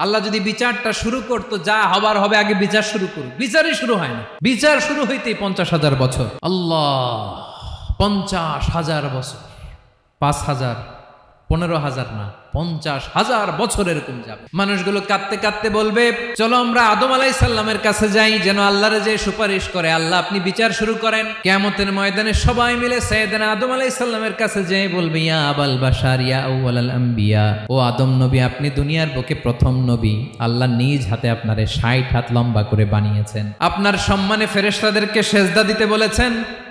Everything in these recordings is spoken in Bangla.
আল্লাহ যদি বিচারটা শুরু করতো, যা হবার হবে আগে বিচার শুরু করুক। বিচারই শুরু হয় না। বিচার শুরু হইতেই পঞ্চাশ হাজার বছর। আল্লাহ, পঞ্চাশ হাজার বছর। পাঁচ হাজার, পনেরো হাজার না। পঞ্চাশ হাজার বছর এরকম যাবে। মানুষগুলো কাঁদতে কাঁদতে বলবে, চলো আমরা আদম আলাই সাল্লামের কাছে যাই, যেন আল্লাহর যে সুপারিশ করে, আল্লাহ আপনি বিচার শুরু করেন। কেমতের ময়দানে সবাই মিলে সৈয়দানা আদম আলাই সাল্লামের কাছে যেয়ে বলবে, ইয়া আবাল বাসার ইয়া আউয়াল আম্বিয়া, ও আদম নবী, আপনি দুনিয়ার বুকে প্রথম নবী। আল্লাহ নিজ হাতে আপনারে ষাট হাত লম্বা করে বানিয়েছেন। আপনার সম্মানে ফেরেশতাদেরকে সেজদা দিতে বলেছেন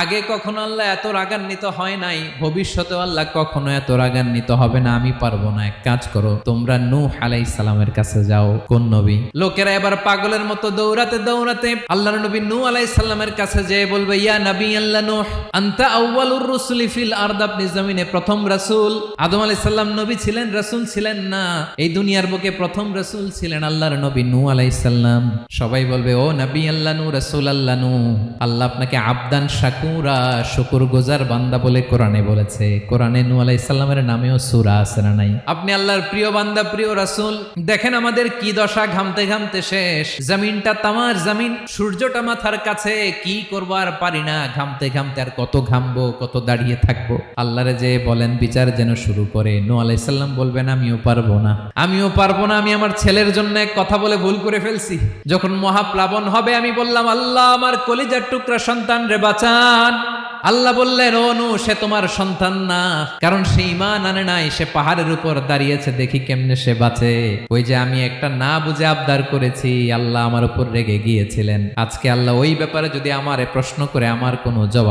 আগে কখনো আল্লাহ এত রাগান্বিত হয় নাই ভবিষ্যতে আল্লাহ কখনো এত রাগান্বিত হবে না, আমি পারব না। এক কাজ করো, তোমরা নু আলাই সালামের কাছে যাও, কোন নবী? লোকেরা এবার পাগলের মতো দৌড়াতে দৌড়াতে আল্লাহর নবী নু আলাই সাল্লামের কাছে যেয়ে বলবে, ইয়া নবী আল্লাহ নূহ, আনতা আউয়ালুর রুসুলি ফিল আরদ, আপনি জমিনে প্রথম রাসূল। আদম আলাইহিস সালাম নবী ছিলেন, রাসূল ছিলেন না। এই দুনিয়ার বুকে প্রথম রাসূল ছিলেন আল্লাহর নবী নূহ আলাইহিস সালাম। সবাই বলবে, ও নবী আল্লাহ নূহ, রাসূল আল্লাহ নূহ, আল্লাহ আপনাকে আবদান শাকুরা শুকুর গোজার বান্দা বলে কোরআনে বলেছে। কোরআনে নূহ আলাইহিস সালামের নামেও সূরা আছে না নাই? আপনি আল্লাহর প্রিয় বান্দা, প্রিয় রাসূল, দেখেন আমাদের কি দশা ঘামতে ঘামতে শেষ। জমিনটা তামার জমিন, সূর্যটা মাথার কাছে। কি করব আর পারি না, ঘামতে ঘামতে আর কত ঘামবো, কত দাঁড়িয়ে থাকব। আল্লাহরে যে বলেন, বিচার যেন শুরু করে। নু আলাইহিস সালাম বলবেন আমিও পারব না। আমিও পারব না, আমি আমার ছেলের জন্য এক কথা বলে ভুল করে ফেলছি। যখন মহাপ্লাবন হবে, আমি বললাম, আল্লাহ, আমার কলিজার টুকরা সন্তান রে বাঁচান আল্লাহ বললেন রনু সে তোমার সন্তান না। কারণ সে ইমান আনে নাই, সে পাহাড়ের উপর দাঁড়িয়েছে, দেখি কেমনে সে বাঁচে। ওই যে আমি একটা না বুঝে আবদার করেছি, আল্লাহ আমার উপর রেগে গিয়েছিলেন। আজকে আল্লাহ ওই ব্যাপারে যদি আমারে প্রশ্ন করে, আমার কোনো জবাব